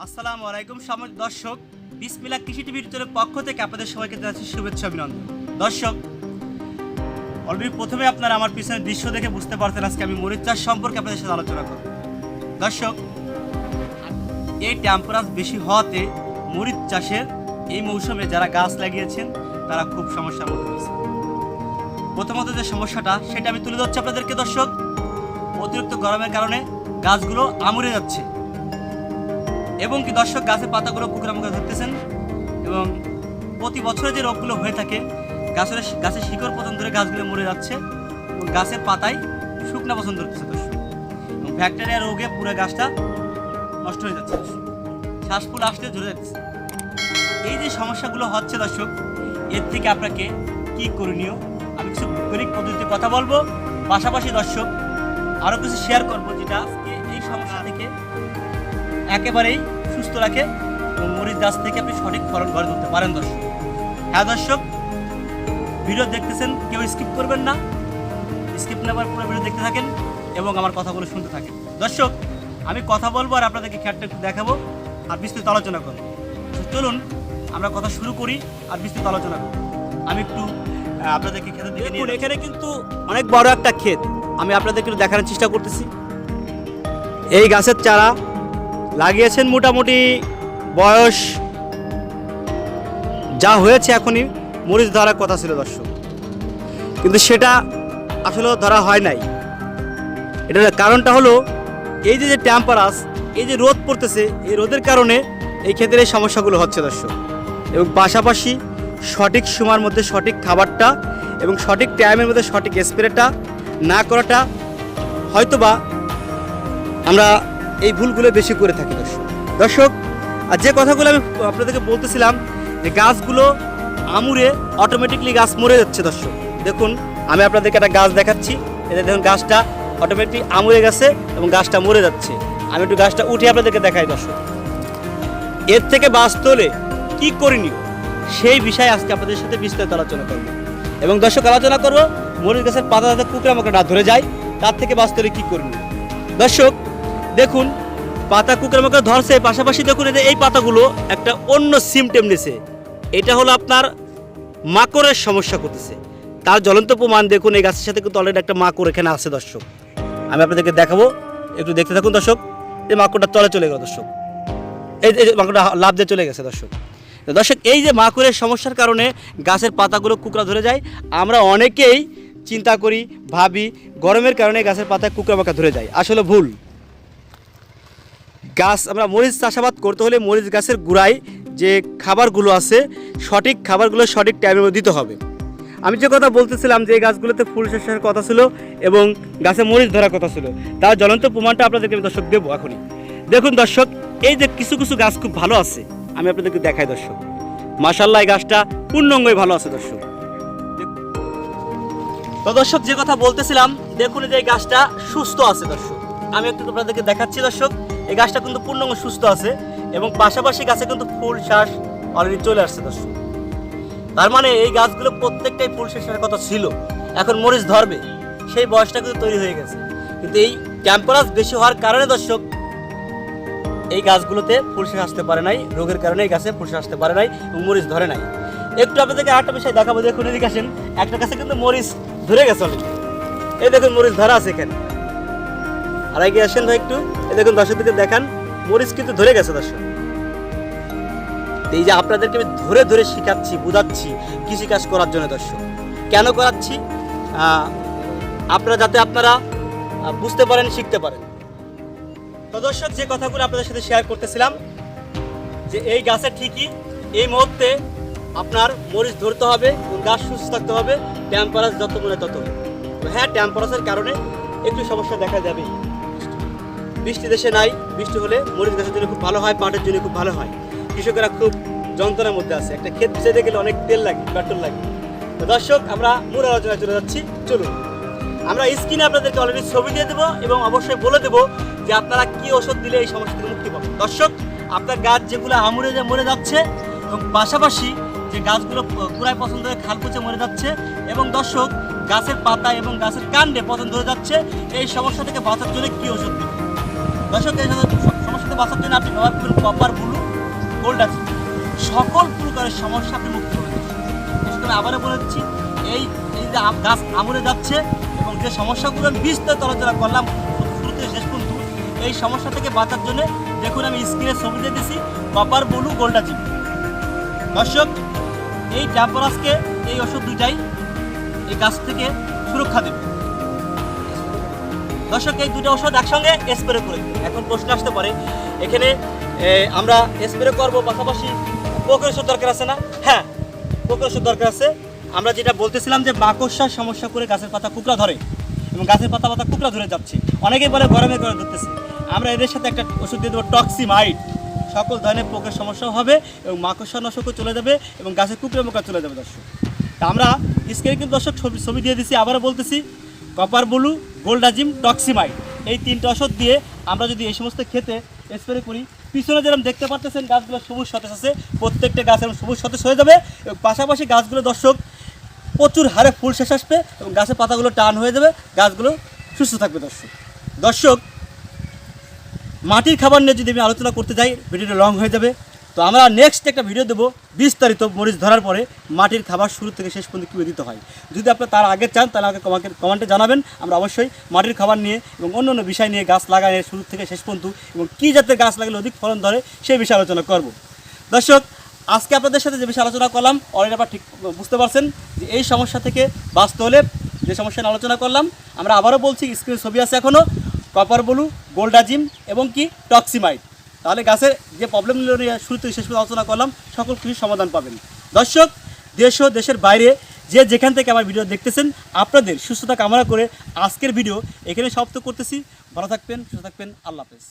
আসসালামু আলাইকুম সমাজ দর্শক বিসমিল্লা কৃষি টিভির পক্ষ থেকে আপনাদের সবাইকে জানাচ্ছি শুভেচ্ছা অভিনন্দন। দর্শক, অলরেডি প্রথমে আপনারা আমার পিছনের দৃশ্য দেখে বুঝতে পারতেন আজকে আমি মরিচ চাষ সম্পর্কে আপনাদের সাথে আলোচনা করব। দর্শক, এই টেম্পারেচার বেশি হওয়াতে মরিচ চাষের এই মৌসুমে যারা গাছ লাগিয়েছেন, তারা খুব সমস্যার মধ্যে রয়েছে প্রথমত যে সমস্যাটা, সেটা আমি তুলে ধরছি আপনাদেরকে দর্শক। অতিরিক্ত গরমের কারণে গাছগুলো আমুরে যাচ্ছে। এবং কি দর্শক গাছের পাতাগুলো কুকুরা মুখে ধরতেছেন এবং প্রতি বছরে যে রোগগুলো হয়ে থাকে, গাছের গাছের শিকড় পতন ধরে গাছগুলো মরে যাচ্ছে এবং গাছের পাতায় শুকনা পছন্দ ধরতেছে দর্শক। এবং ব্যাকটেরিয়া রোগে পুরো গাছটা নষ্ট হয়ে যাচ্ছে শ্বাসফুল আসতে ঝরে যাচ্ছে। এই যে সমস্যাগুলো হচ্ছে দর্শক, এর থেকে আপনাকে কি করণীয়? আমি কিছু বৈজ্ঞানিক পদ্ধতিতে কথা বলব। পাশাপাশি দর্শক আরও কিছু শেয়ার করব যেটা এই সমস্যা থেকে একেবারেই সুস্থ রাখে এবং মরিচ গাছ থেকে আপনি সঠিক ফলন ঘরে তুলতে পারেন দর্শক। হ্যাঁ দর্শক ভিডিও দেখতেছেন কেউ স্কিপ করবেন না। স্কিপ নেবার পুরো ভিডিও দেখতে থাকেন এবং আমার কথাগুলো শুনতে থাকেন। দর্শক আমি কথা বলব আর আপনাদেরকে খ্যাটটা একটু দেখাবো আর বিস্তৃত আলোচনা করব। চলুন আমরা কথা শুরু করি আর বিস্তৃত আলোচনা করব। আমি একটু আপনাদেরকে খেতে দিকে নিয়ে এখানে কিন্তু অনেক বড় একটা ক্ষেত। আমি আপনাদেরকে দেখানোর চেষ্টা করতেছি। এই গাছের চারা লাগিয়েছেন মোটামুটি বয়স যা হয়েছে এখনই, মরিচ ধরার কথা ছিল দর্শক। কিন্তু সেটা আসলে ধরা হয় নাই। এটার কারণটা হলো, এই যে যে ট্যাম্পারাস এই যে রোদ পড়তেছে, এই রোদের কারণে এই ক্ষেত্রে এই সমস্যাগুলো হচ্ছে দর্শক। এবং পাশাপাশি সঠিক সময়ের মধ্যে সঠিক খাবারটা এবং সঠিক টাইমের মধ্যে সঠিক স্প্রেটা না করাটা হয়তোবা আমরা এই ভুলগুলো বেশি করে থাকি দর্শক। দর্শক, আর যে কথাগুলো আমি আপনাদেরকে বলতেছিলাম যে গাছগুলো আমুরে অটোমেটিকলি গাছ মরে যাচ্ছে দর্শক। দেখুন, আমি আপনাদেরকে একটা গাছ দেখাচ্ছি। এতে দেখুন, গাছটা অটোমেটিক আমুরে গেছে এবং গাছটা মরে যাচ্ছে। আমি একটু গাছটা উঠে আপনাদেরকে দেখাই দর্শক। এর থেকে বাঁচতে হলে কী করিনি সেই বিষয়ে আজকে আপনাদের সাথে বিস্তারিত আলোচনা করব। এবং দর্শক, আলোচনা করব, মরিচ গাছের পাতা যাতে কুকরা মাকড়া না ধরে যায়, তার থেকে বাঁচতে কী করিনি দর্শক দেখুন, পাতা কুকুরের মতো ধরছে, পাশাপাশি দেখুন এই পাতাগুলো একটা অন্য সিমটেম নিছে। এটা হলো আপনার মাকড়ের সমস্যা করতেছে। তার জ্বলন্ত প্রমাণ দেখুন, এই গাছের সাথে কিন্তু অলরেডি একটা মাকড় এখানে আছে, দর্শক। আমি আপনাদেরকে দেখাবো, একটু দেখতে থাকুন, দর্শক। এই মাকড়টা তলে চলে গেল, দর্শক। এই এই যে মাকড়টা লাভ দিয়ে চলে গেছে, দর্শক। দর্শক, এই যে মাকড়ের সমস্যার কারণে গাছের পাতাগুলো কুকড়া ধরে যায়, আমরা অনেকেই চিন্তা করি, ভাবি, গরমের কারণে গাছের পাতায় কুকড়া মাকা ধরে যায়। আসলে ভুল। গাছ, আমরা মরিচ চাষাবাদ করতে হলে মরিচ গাছের গুড়ায় যে খাবারগুলো আছে, সঠিক খাবারগুলো সঠিক টাইমে দিতে হবে। আমি যে কথা বলতেছিলাম যে এই গাছগুলোতে ফুল শেষের কথা ছিল এবং গাছে মরিচ ধরার কথা ছিল, তার জ্বলন্ত প্রমাণটা আপনাদেরকে আমি দর্শক দেবো এখনই। দেখুন দর্শক, এই যে কিছু কিছু গাছ খুব ভালো আছে, আমি আপনাদেরকে দেখাই দর্শক। মাসাল্লাহ এই গাছটা পূর্ণাঙ্গই ভালো আছে দর্শক। তো দর্শক, যে কথা বলতেছিলাম, দেখুন যে এই গাছটা সুস্থ আছে দর্শক। আমি একটু আপনাদেরকে দেখাচ্ছি দর্শক। এই গাছটা কিন্তু পূর্ণাঙ্গ সুস্থ আছে এবং পাশাপাশি গাছে কিন্তু ফুল শ্বাস অলরেডি চলে আসছে, দর্শক। তার মানে এই গাছগুলো প্রত্যেকটাই ফুল শেষের কথা ছিল। এখন মরিচ ধরবে, সেই বয়সটা কিন্তু তৈরি হয়ে গেছে। কিন্তু এই ক্যাম্পারাস বেশি হওয়ার কারণে, দর্শক, এই গাছগুলোতে ফুলশে আসতে পারে নাই। রোগের কারণে এই গাছে ফুলশে আসতে পারে নাই এবং মরিচ ধরে নাই। একটু আপনাদেরকে আরেকটা বিষয় দেখাবো, দেখুন, এদিকে আসেন। একটা গাছে কিন্তু মরিচ ধরে গেছে অলরেডি এই দেখুন, মরিচ ধরা আছে এখানে। আর এগিয়ে আসেন ভাই একটু। এই দেখুন দর্শকদেরকে দেখান, মরিচ কিন্তু ধরে গেছে দর্শক। এই যে আপনাদেরকে আমি ধরে ধরে শেখাচ্ছি, বুঝাচ্ছি কৃষিকাজ করার জন্য দর্শক। কেন করাচ্ছি? আপনারা যাতে আপনারা বুঝতে পারেন, শিখতে পারেন। তো দর্শক, যে কথাগুলো আপনাদের সাথে শেয়ার করতেছিলাম, যে এই গাছে ঠিকই এই মুহূর্তে আপনার মরিচ ধরতে হবে, গাছ সুস্থ থাকতে হবে টেম্পারেচার যত মনে তত। হ্যাঁ টেম্পারেচার কারণে একটু সমস্যা দেখা যাবে বৃষ্টি দেশে নাই, বৃষ্টি হলে মরিচ গাছের জন্য খুব ভালো হয়, পাটের জন্য খুব ভালো হয়। কৃষকেরা খুব যন্ত্রণার মধ্যে আছে। একটা ক্ষেত যেতে গেলে অনেক তেল লাগে, পেট্রোল লাগে। তো দর্শক, আমরা মূল আলোচনায় চলে যাচ্ছি। চলুন। আমরা স্ক্রিনে আপনাদেরকে অলরেডি ছবি দিয়ে দেবো এবং অবশ্যই বলে দেবো যে আপনারা কি ওষুধ দিলে এই সমস্যা থেকে মুক্তি পাবেন। দর্শক, আপনার গাছ যেগুলো যে মরে যাচ্ছে, এবং পাশাপাশি যে গাছগুলো পুরাই পছন্দ হয়ে খাল মরে যাচ্ছে, এবং দর্শক, গাছের পাতা এবং গাছের কাণ্ডে পছন্দ হয়ে যাচ্ছে, এই সমস্যা থেকে বাঁচার জন্য কি ওষুধ দেবে দর্শক, এই সমস্যা থেকে বাঁচার জন্য আপনি করবেন কপার ব্লু গোল্ড আছে। সকল প্রকারের সমস্যা আপনি মুক্ত হয়ে যাবেন বিশেষ করে আবারও বলে দিচ্ছি, এই এই যে গাছ আমরে যাচ্ছে এবং যে সমস্যাগুলো আমি বিস্তারিত আলোচনা করলাম শুরু শেষ পর্যন্ত, এই সমস্যা থেকে বাঁচার জন্য দেখুন আমি স্ক্রিনে ছবি দিয়ে কপার ব্লু গোল্ড আছে। দর্শক, এই ট্যাম্পারাসকে এই ওষুধ দুইটাই এই গাছ থেকে সুরক্ষা দেবে। দর্শক, এই দুটো ওষুধ একসঙ্গে স্প্রে করে এখন প্রশ্ন আসতে পারে, এখানে আমরা স্প্রে করব, পাশাপাশি পোকের ওষুধ দরকার আছে না? হ্যাঁ পোকের ওষুধ দরকার আছে। আমরা যেটা বলতেছিলাম যে মাকড়সার সমস্যা করে গাছের পাতা কুকড়া ধরে এবং গাছের পাতা পাতা কুকড়া ধরে যাচ্ছে। অনেকেই বলে গরমে করে ধরতেছে। আমরা এদের সাথে একটা ওষুধ দিয়ে দেবো টক্সিমাইট সকল ধরনের পোকের সমস্যাও হবে এবং মাকড়সা নশকও চলে যাবে এবং গাছের কুকড়ে মোকা চলে যাবে দর্শক। তা আমরা স্ক্রিনে কিন্তু দর্শক ছবি ছবি দিয়ে দিছি, আবারও বলতেছি, কপার ব্লু গোল্ডাজিম টক্সিমাইড এই তিনটে ওষুধ দিয়ে আমরা যদি এই সমস্ত খেতে স্প্রে করি, পিছনে যেরকম দেখতে পারতেছেন, গাছগুলো সবুজ সতেজ আছে, প্রত্যেকটা গাছ এরকম সবুজ সতেজ হয়ে যাবে এবং পাশাপাশি গাছগুলো দর্শক, প্রচুর হারে ফুল শেষ আসবে এবং গাছের পাতাগুলো টান হয়ে যাবে, গাছগুলো সুস্থ থাকবে দর্শক। দর্শক, মাটির খাবার নিয়ে যদি আমি আলোচনা করতে যাই, ভিডিওটা লং হয়ে যাবে। তো আমরা নেক্সট একটা ভিডিও দেবো, বিস্তারিত মরিচ ধরার পরে মাটির খাবার শুরু থেকে শেষ পর্যন্ত কীভাবে দিতে হয়। যদি আপনি তার আগে চান, তাহলে আমাকে কমাকে কমেন্টে জানাবেন। আমরা অবশ্যই মাটির খাবার নিয়ে এবং অন্য অন্য বিষয় নিয়ে গাছ লাগায় শুরু থেকে শেষ পর্যন্ত এবং কী জাতের গাছ লাগালে অধিক ফলন ধরে সেই বিষয়ে আলোচনা করব। দর্শক, আজকে আপনাদের সাথে যে বিষয়ে আলোচনা করলাম অলরেডি আপনার ঠিক বুঝতে পারছেন যে এই সমস্যা থেকে বাঁচতে হলে যে সমস্যা নিয়ে আলোচনা করলাম, আমরা আবারও বলছি স্ক্রিনে ছবি আছে এখনও কপার বলু গোল্ডাজিম এবং কি টক্সিমাইড তাহলে গাছের যে প্রবলেমগুলো নিয়ে শুরু থেকে শেষ পর্যন্ত আলোচনা করলাম, সকল কিছু সমাধান পাবেন। দর্শক, দেশ ও দেশের বাইরে যে যেখান থেকে আমার ভিডিও দেখতেছেন, আপনাদের সুস্থতা কামনা করে আজকের ভিডিও এখানে সমাপ্ত করতেছি। ভালো থাকবেন, সুস্থ থাকবেন, আল্লাহ হাফেজ।